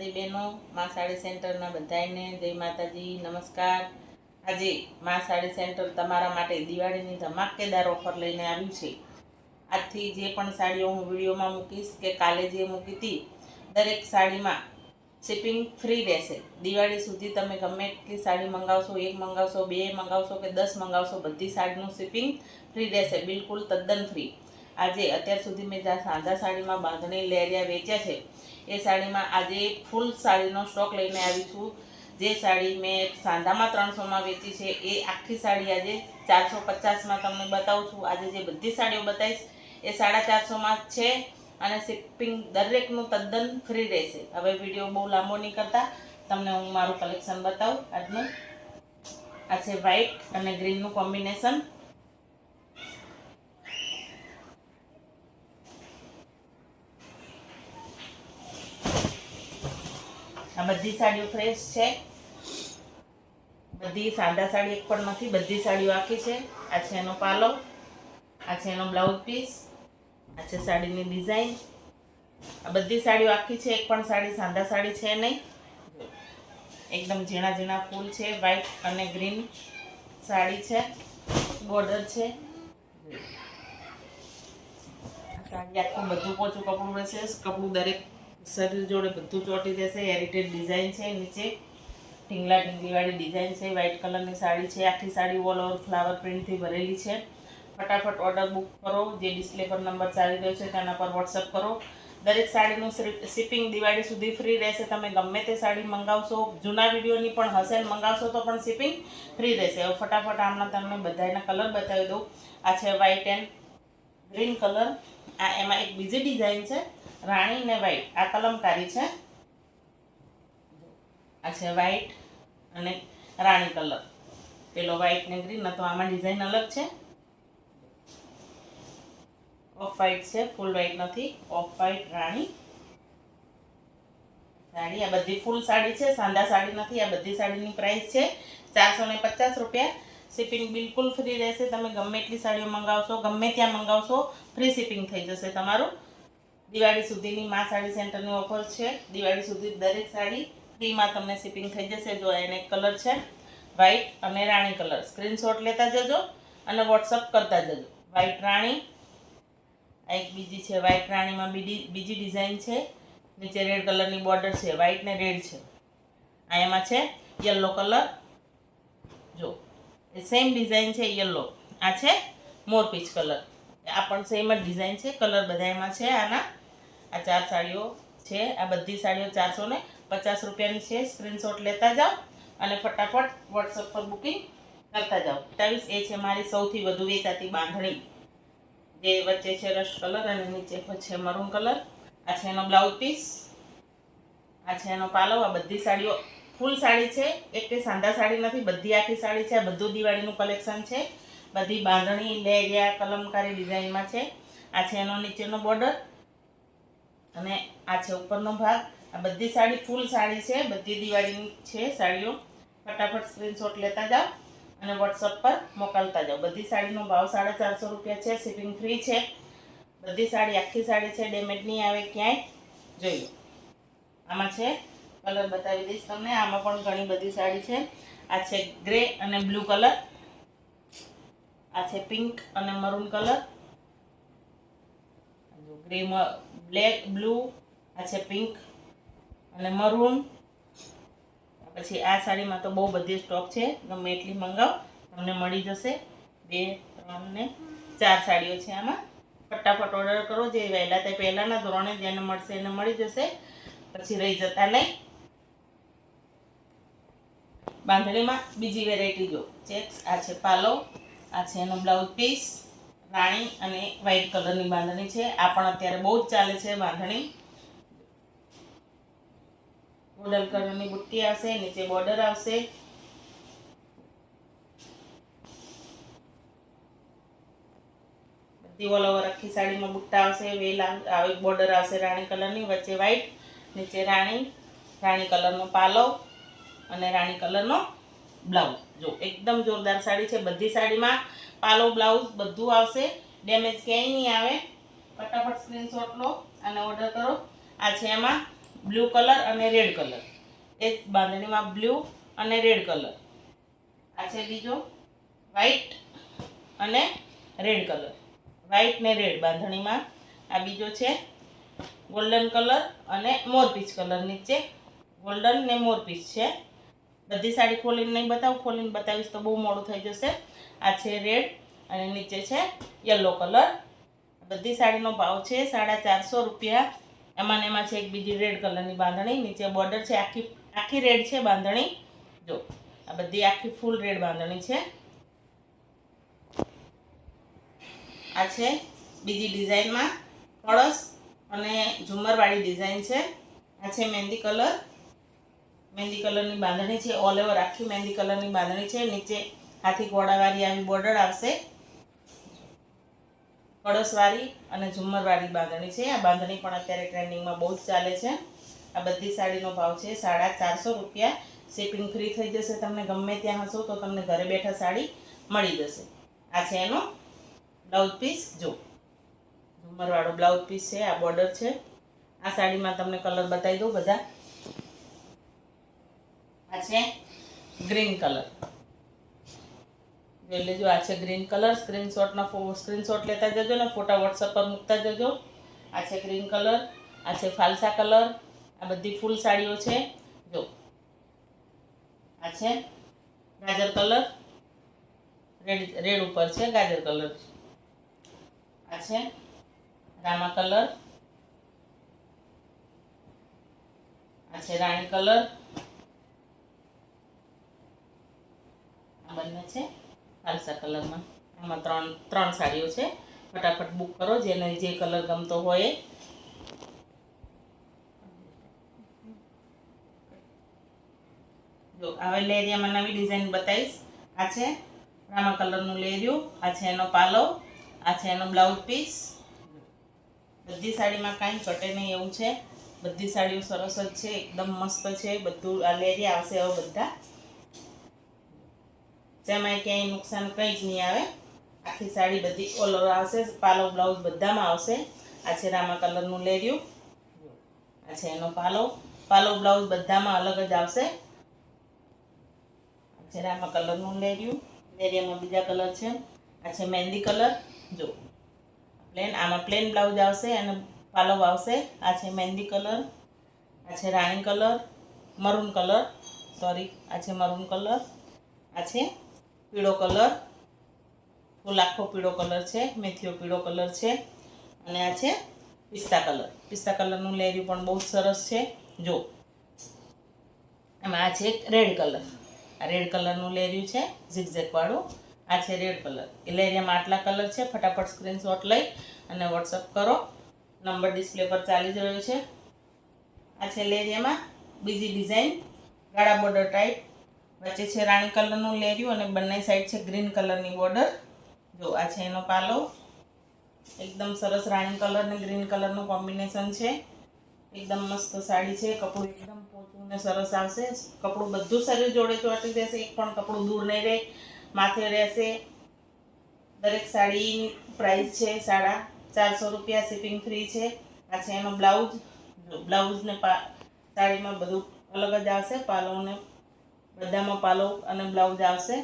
માતાજી બહેનો, મા સાડી સેન્ટરના બધાને જય માતાજી, નમસ્કાર. આજે મા સાડી સેન્ટર તમારા માટે દિવાળીની ધમાકેદાર ઓફર લઈને આવ્યું છે. આજથી જે પણ સાડીઓ હું વિડીયોમાં મૂકીશ કે કાલે જે મૂકી હતી, દરેક સાડીમાં શિપિંગ ફ્રી રહેશે. દિવાળી સુધી તમે ગમે એટલી સાડી મંગાવશો, એક મંગાવશો, બે મંગાવશો કે દસ મંગાવશો, બધી સાડીનું શિપિંગ ફ્રી રહેશે, બિલકુલ તદ્દન ફ્રી આજે અત્યાર સુધી મેં જ્યાં સાદા સાડીમાં બાંધણી લેરિયા વેચ્યા છે એ સાડીમાં આજે ફૂલ સાડીનો સ્ટોક લઈને આવી છું. જે સાડી મેં સાંધામાં ત્રણસોમાં વેચી છે, એ આખી સાડી આજે ચારસો પચાસમાં તમને બતાવું છું. આજે જે બધી સાડીઓ બતાવીશ, એ સાડા ચારસોમાં છે અને શિપિંગ દરેકનું તદ્દન ફ્રી રહેશે. હવે વીડિયો બહુ લાંબો નહીં કરતા, તમને હું મારું કલેક્શન બતાવું. આજનું આ છે વ્હાઇટ અને ગ્રીનનું કોમ્બિનેશન આ બધી સાડીઓ ફ્રેશ છે. બધી સાદા સાડી એક પણ નથી, બધી સાડીઓ આખી છે. આ છે એનો પાલો, આ છે એનો બ્લાઉઝ પીસ આ છે સાડીની ડિઝાઇન આ બધી સાડીઓ આખી છે, એક પણ સાડી સાદા સાડી છે નહીં. એકદમ ઝીણા ઝીણા ફૂલ છે વ્હાઇટ અને ગ્રીન સાડી છે બોર્ડર છે. સાડી આખું બધું પોચું કપડું રહેશે, કપડું દરેક શરીર જોડે બધું ચોટી દેશે હેરિટેજ ડિઝાઇન છે, નીચે ટીંગલા ટીંગલીવાળી ડિઝાઇન છે વ્હાઇટ કલરની સાડી છે, આખી સાડી ઓલ ઓવર ફ્લાવર પ્રિન્ટથી ભરેલી છે. ફટાફટ ઓર્ડર બુક કરો, જે ડિસ્પ્લે પર નંબર ચાલી રહ્યો છે તેના પર વોટ્સઅપ કરો. દરેક સાડીનું શિપિંગ દિવાળી સુધી ફ્રી રહેશે, તમે ગમે તે સાડી મંગાવશો, જૂના વિડીયોની પણ ને મંગાવશો તો પણ શિપિંગ ફ્રી રહેશે. હવે ફટાફટ આમના તમને બધાના કલર બતાવી દઉં. આ છે વ્હાઇટ એન્ડ ગ્રીન કલર આ એમાં એક બીજી ડિઝાઇન છે. રાણી ને વ્હાઈટ આ કલમકારી છે. આ છે વ્હાઈટ અને રાણી કલર. પેલો વ્હાઈટ ને ગ્રીન તો આમાં ડિઝાઇન અલગ છે. ઓફ વ્હાઈટ છે ફૂલ વ્હાઈટ નથી. ઓફ વ્હાઈટ રાણી. સાડી, આ બધી ફૂલ સાડી છે સાંદા સાડી નથી, આ બધી સાડીની પ્રાઇસ છે. ચારસો ને પચાસ રૂપિયા. શિપિંગ બિલકુલ ફ્રી રહેશે. તમે ગમે એટલી સાડીઓ મંગાવશો, ગમે ત્યાં મંગાવશો ફ્રી શિપિંગ થઈ જશે તમારું. દિવાળી સુધીની મા સાડી સેન્ટરની ઓફર છે. દિવાળી સુધી દરેક સાડી ફ્રીમાં તમને શિપિંગ થઈ જશે. જો એને કલર છે વ્હાઇટ અને રાણી કલર. સ્ક્રીનશોટ લેતા જજો અને વોટ્સઅપ કરતા જજો. વ્હાઇટ રાણી, આ એક બીજી છે. વ્હાઇટ રાણીમાં બીજી બીજી ડિઝાઇન છે. નીચે રેડ કલરની બોર્ડર છે. વ્હાઇટ ને રેડ છે. આ એમાં છે યલો કલર. જો, એ સેમ ડિઝાઇન છે યલો. આ છે મોરપીચ કલર. આ પણ સેમ જ ડિઝાઇન છે. કલર બધા એમાં છે આના. આ ચાર સાડીઓ છે, આ બધી સાડીઓ ચારસો ને પચાસ રૂપિયાની છે. સ્ક્રીનશોટ લેતા જાઓ અને ફટાફટ વોટ્સઅપ પર બુકિંગ કરતા જાઓ. બતાવીશ એ છે મારી સૌથી વધુ વેચાતી બાંધણી. જે વચ્ચે છે રશ કલર અને નીચે છે મરૂન કલર આ છે એનો બ્લાઉઝ પીસ આ છે એનો પાલવ આ બધી સાડીઓ ફૂલ સાડી છે. એક તે સાંધા સાડી નથી, બધી આખી સાડી છે. આ બધું દિવાળીનું કલેક્શન છે. બધી બાંધણી લેરિયા કલમકારી ડિઝાઇનમાં છે. આ છે એનો નીચેનો બોર્ડર અને આ છે ઉપરનો ભાગ. આ બધી સાડી ફૂલ સાડી છે. બધી દિવાળીની છે સાડીઓ. ફટાફટ સ્ક્રીનશોટ લેતા જાઓ અને વોટ્સઅપ પર મોકલતા જાઓ. બધી સાડીનો ભાવ સાડા ચારસો રૂપિયા છે. શિપિંગ ફ્રી છે. બધી સાડી, આખી સાડી છે. ડેમેજ નહીં આવે ક્યાંય. જોઈએ. આમાં છે. કલર બતાવી દઈશ તમને. આમાં પણ ઘણી બધી સાડી છે. આ છે ગ્રે અને બ્લુ કલર આ છે પિંક અને maroon colour grey black blue આ છે પિંક અને મરૂન પછી આ સાડીમાં તો બહુ બધી સ્ટોક છે. ગમે એટલી મંગાવ, તમને મળી જશે. બે, ત્રણ ને ચાર સાડીઓ છે આમાં. ફટાફટ ઓર્ડર કરો. જે વહેલા તે પહેલાંના ધોરણે જેને મળશે એને મળી જશે. પછી રહી જતા નહીં. બાંધણીમાં બીજી વેરાયટી જો. ચેક્સ આ છે પાલો આ છે એનો બ્લાઉઝ પીસ રાણી અને વ્હાઈટ કલરની બાંધણી છે. આ પણ અત્યારે બહુ જ ચાલે છે બાંધણી. ગોલ્ડન કલરની બુટ્ટી આવશે, નીચે બોર્ડર આવશે. બધી ઓવર આખી સાડીમાં બુટ્ટા આવશે, વેલ આવે બોર્ડર આવશે રાણી કલરની વચ્ચે વ્હાઈટ નીચે રાણી રાણી કલરનો પાલો અને રાણી કલરનો બ્લાઉઝ. જો એકદમ જોરદાર સાડી છે, બધી સાડીમાં પાલો, બ્લાઉઝ બધું આવશે. ડેમેજ ક્યાંય નહીં આવે. ફટાફટ સ્ક્રીનશોટ લો અને ઓર્ડર કરો. આ છે એમાં બ્લુ કલર અને રેડ કલર. એ બાંધણીમાં બ્લુ અને રેડ કલર. આ છે બીજો વ્હાઈટ અને રેડ કલર. વ્હાઈટ ને રેડ બાંધણીમાં. આ બીજો છે ગોલ્ડન કલર અને મોરપીચ કલર નીચે. ગોલ્ડન ને મોરપીચ છે. બધી સાડી ખોલીને નહીં બતાવું, ખોલીને બતાવીશ તો બહુ મોડું થઈ જશે. આ છે રેડ અને નીચે છે યલો કલર બધી સાડીનો ભાવ છે સાડા ચારસો રૂપિયા. એમાં એમાં છે એક બીજી રેડ કલરની બાંધણી, નીચે બોર્ડર છે આખી આખી રેડ છે બાંધણી. જો, આ બધી આખી ફૂલ રેડ બાંધણી છે. આ છે બીજી ડિઝાઇનમાં કળશ અને ઝુમરવાળી ડિઝાઇન છે. આ છે મહેંદી કલર મહેંદી કલરની બાંધણી છે ઓલ ઓવર આખી મહેંદી કલરની બાંધણી છે. નીચે હાથી ઘોડાવાળી આવી બોર્ડર આવશે. કળશવાળી અને ઝુમ્મરવાળી બાંધણી છે. આ બાંધણી પણ અત્યારે ટ્રેન્ડિંગમાં બહુ જ ચાલે છે. આ બધી સાડીનો ભાવ છે સાડા ચારસો રૂપિયા. શિપિંગ ફ્રી થઈ જશે. તમને ગમે ત્યાં હશો તો તમને ઘરે બેઠા સાડી મળી જશે. આ છે એનો બ્લાઉઝ પીસ. જો, ઝુમ્મરવાળો બ્લાઉઝ પીસ છે. આ બોર્ડર છે. આ સાડીમાં તમને કલર બતાવી દઉં બધા. આ છે ગ્રીન કલર. જોઈ લેજો, આ છે ગ્રીન કલર. સ્ક્રીનશોટના સ્ક્રીનશોટ લેતા જજો ને, ફોટા વોટ્સઅપ પર મૂકતા જજો. આ છે ગ્રીન કલર, આ છે ફાલસા કલર, આ બધી ફૂલ સાડીઓ છે. જો. આ છે ગાજર કલર, રેડ રેડ ઉપર છે ગાજર કલર. આ છે રામા કલર. આ છે રાણી કલર. બંને છે. આલસા કલરમાં. આમાં ત્રણ ત્રણ સાડીઓ છે. ફટાફટ બુક કરો, જેને જે કલર ગમતો હોય. જો, હવે લેરિયામાં નવી ડિઝાઇન બતાવીશ. આ છે રામા કલરનું લેરિયું આ છે એનો પાલવ આ છે એનો બ્લાઉઝ પીસ બધી સાડીમાં કાંઈ ઘટે નહીં એવું છે. બધી સાડીઓ સરસ જ છે. એકદમ મસ્ત છે. બધું આ લેરિયા આવશે હવે બધા. તેમાં ક્યાંય નુકસાન કંઈ જ નહીં આવે. આખી સાડી બધી ઓલ ઓવર આવશે. પાલો બ્લાઉઝ બધામાં આવશે. આ છે રામા કલરનું લેરિયું આ છે એનો પાલો. પાલો બ્લાઉઝ બધામાં અલગ જ આવશે. આ છે રામા કલરનું લેરિયું લેરિયામાં બીજા કલર છે. આ છે મહેંદી કલર. જો પ્લેન આમાં પ્લેન બ્લાઉઝ આવશે અને પાલો આવશે. આ છે મહેંદી કલર. આ છે રાણી કલર. Maroon colour. સોરી આ છે મરૂન કલર. આ છે પીળો કલર ફૂલ આખો પીળો કલર છે, મેથીઓ પીળો કલર છે, અને આ છે પિસ્તા કલર. પિસ્તા કલરનું લેરિયું પણ બહુ સરસ છે. જો એમાં આ છે રેડ કલર. આ રેડ કલરનું લેરિયું છે ઝીકઝેકવાળું આ છે રેડ કલર. એ લેરિયામાં આટલા કલર છે. ફટાફટ સ્ક્રીનશોટ લઈ અને વોટ્સઅપ કરો. નંબર ડિસ્પ્લે પર ચાલી જ રહ્યો છે. આ છે લેરિયામાં બીજી ડિઝાઇન. ગાળા બોર્ડર ટાઈપ વચ્ચે છે રાણી કલરનું લેર્યું અને બંને સાઈડ છે ગ્રીન કલરની બોર્ડર. જો, આ છે એનો પાલો. એકદમ સરસ રાણી કલર ને ગ્રીન કલરનું કોમ્બિનેશન છે. એકદમ મસ્ત સાડી છે. કપડું એકદમ પોચું ને સરસ આવશે. કપડું બધું શરીર જોડે ચોટી રહેશે એક પણ કપડું દૂર નહીં રહે, માથે રહેશે. દરેક સાડીની પ્રાઇસ છે સાડા ચારસો રૂપિયા શિપિંગ ફ્રી છે. આ છે એનો બ્લાઉઝ. બ્લાઉઝ ને પા, સાડીમાં બધું અલગ જ આવશે પાલવને બધામાં પાલો અને બ્લાઉઝ આવશે.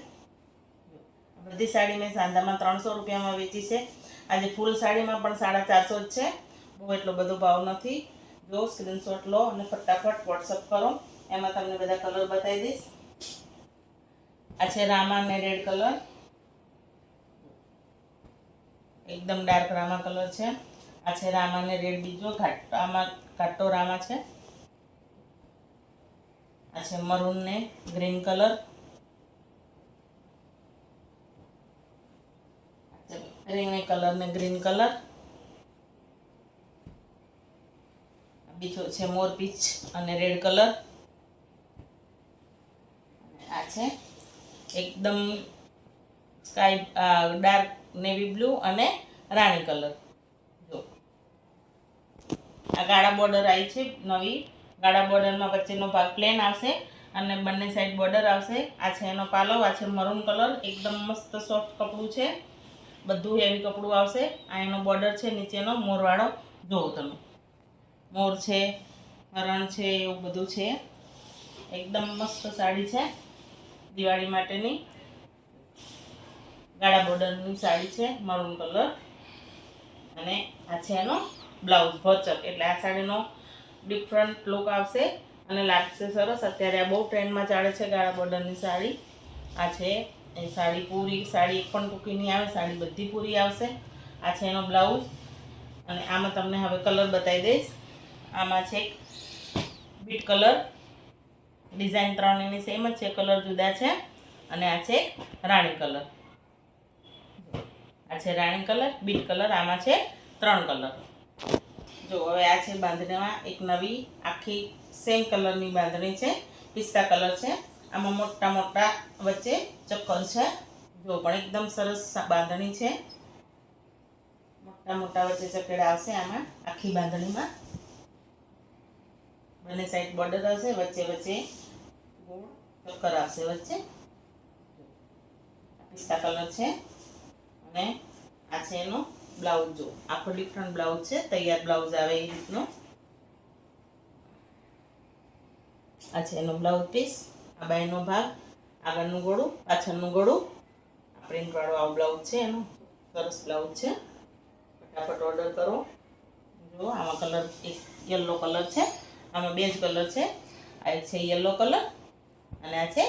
બધી સાડી મેં સાંધામાં ત્રણસો રૂપિયામાં વેચી છે. આજે ફૂલ સાડીમાં પણ સાડા ચારસો જ છે. બહુ એટલો બધો ભાવ નથી. જો સ્ક્રીનશોટ લો અને ફટાફટ વોટ્સઅપ કરો. એમાં તમને બધા કલર બતાવી દઈશ. આ છે રામા અને રેડ કલર એકદમ ડાર્ક રામા કલર છે. આ છે રામા અને રેડ બીજો ઘાટ આમાં ઘાટો રામા છે. આ છે મરૂન ને ગ્રીન કલર રીંગણી કલર ને ગ્રીન કલર બીજો છે મોર પીચ અને રેડ કલર આ છે એકદમ સ્કાય ડાર્ક નેવી બ્લુ અને રાણી કલર જો. આ ગાળા બોર્ડર આવી છે નવી. ગાળા બોર્ડરમાં વચ્ચેનો ભાગ પ્લેન આવશે અને બંને સાઈડ બોર્ડર આવશે. આ છે એનો પાલવ આ છે મરૂન કલર એકદમ મસ્ત સોફ્ટ કપડું છે. બધું હેવી કપડું આવશે. આ એનો બોર્ડર છે, નીચેનો મોરવાળો. જુઓ તમે. મોર છે, હરણ છે, એવું બધું છે. એકદમ મસ્ત સાડી છે દિવાળી માટેની. ગાળા બોર્ડરની સાડી છે મરૂન કલર અને આ છે એનો બ્લાઉઝ ભચક એટલે આ સાડીનો ડિફરન્ટ લુક આવશે. અને લાગશે સરસ. અત્યારે આ બહુ ટ્રેન્ડમાં ચાલે છે ગાળા બોર્ડરની સાડી. આ છે, એ સાડી પૂરી, સાડી એક પણ ટૂંકી નહીં આવે, સાડી બધી પૂરી આવશે. આ છે એનો બ્લાઉઝ. અને આમાં તમને હવે કલર બતાવી દઈશ. આમાં છે બીટ કલર. ડિઝાઇન ત્રણ એની સેમ જ છે, કલર જુદા છે. અને આ છે રાણી કલર. આ છે રાણી કલર, બીટ કલર, આમાં છે ત્રણ કલર. જો હવે આ છે બાંધણીમાં એક નવી આખી સેમ કલરની બાંધણી છે, પિસ્તા કલર છે. આમાં મોટા મોટા વચ્ચે ચક્કર છે. જો પણ એકદમ સરસ બાંધણી છે. મોટા મોટા વચ્ચે ચકેડા આવશે આમાં આખી બાંધણીમાં. બંને સાઈડ બોર્ડર આવશે, વચ્ચે વચ્ચે ગોળ ચક્કર આવશે વચ્ચે. પિસ્તા કલર છે. અને આ છે એનો બ્લાઉઝ. જો આખો ડિફરન્ટ બ્લાઉઝ છે, તૈયાર બ્લાઉઝ આવે એ રીતનો. આ છે એનો બ્લાઉઝ પીસ આ બાયનો ભાગ, આગળનું ગોળું, પાછળનું ગોળું. આ પ્રિન્ટવાળો આવો બ્લાઉઝ છે એનો. સરસ બ્લાઉઝ છે. ફટાફટ ઓર્ડર કરો. જો, આમાં કલર એક યલો કલર છે, આમાં બેજ કલર છે. આ છે યલો કલર અને આ છે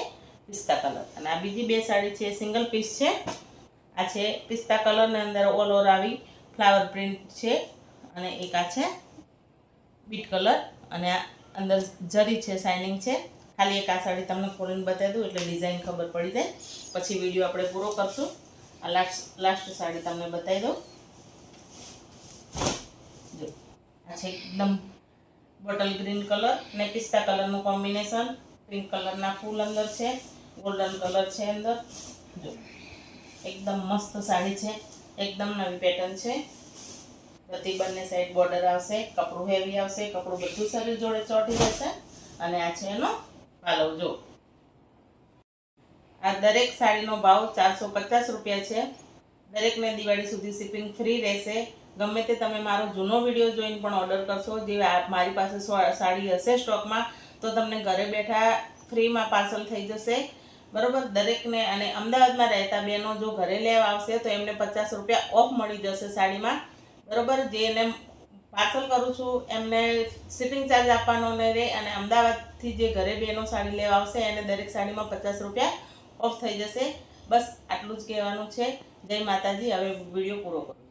પિસ્તા કલર અને આ બીજી બે સાડી છે સિંગલ પીસ છે. આ છે પિસ્તા કલરની અંદર ઓલ ઓવર આવી ફ્લાવર પ્રિન્ટ છે અને એક આ છે બીટ કલર અને અંદર જરી છે શાઇનિંગ છે. ખાલી એક આ સાડી તમને ખોલીને બતાવી દઉં એટલે ડિઝાઇન ખબર પડી જાય. પછી વીડિયો આપણે પૂરો કરશું. આ લાસ્ટ લાસ્ટ સાડી તમને બતાવી દઉં. જો, આ છે એકદમ બોટલ ગ્રીન કલર ને પિસ્તા કલરનું કોમ્બિનેશન. પિંક કલરના ફૂલ અંદર છે, ગોલ્ડન કલર છે અંદર. જો. એકદમ મસ્ત સાડી છે. એકદમ નવી પેટર્ન છે. બધી બંને સાઈડ બોર્ડર આવશે, કપડું હેવી આવશે, કપડું બધું શરીર જોડે ચોટી જશે અને આ છે એનો પાલવ જો. આ દરેક સાડીનો ભાવ ચારસો પચાસ રૂપિયા છે. દરેકને દિવાળી સુધી શિપિંગ ફ્રી રહેશે. ગમે તે તમે મારો જૂનો વીડિયો જોઈને પણ ઓર્ડર કરશો, જે મારી પાસે સાડી હશે સ્ટોકમાં તો તમને ઘરે બેઠા ફ્રીમાં પાર્સલ થઈ જશે. બરોબર? દરેકને અને અમદાવાદમાં રહેતા બહેનો જો ઘરે લેવા આવશે તો એમને પચાસ રૂપિયા ઓફ મળી જશે સાડીમાં. બરોબર? જે એને પાર્સલ કરું છું, એમને શિપિંગ ચાર્જ આપવાનો રહે અને અમદાવાદથી જે ઘરે બહેનો સાડી લેવા આવશે, એને દરેક સાડીમાં પચાસ રૂપિયા ઓફ થઈ જશે. બસ આટલું જ કહેવાનું છે. જય માતાજી. હવે વીડિયો પૂરો કરું.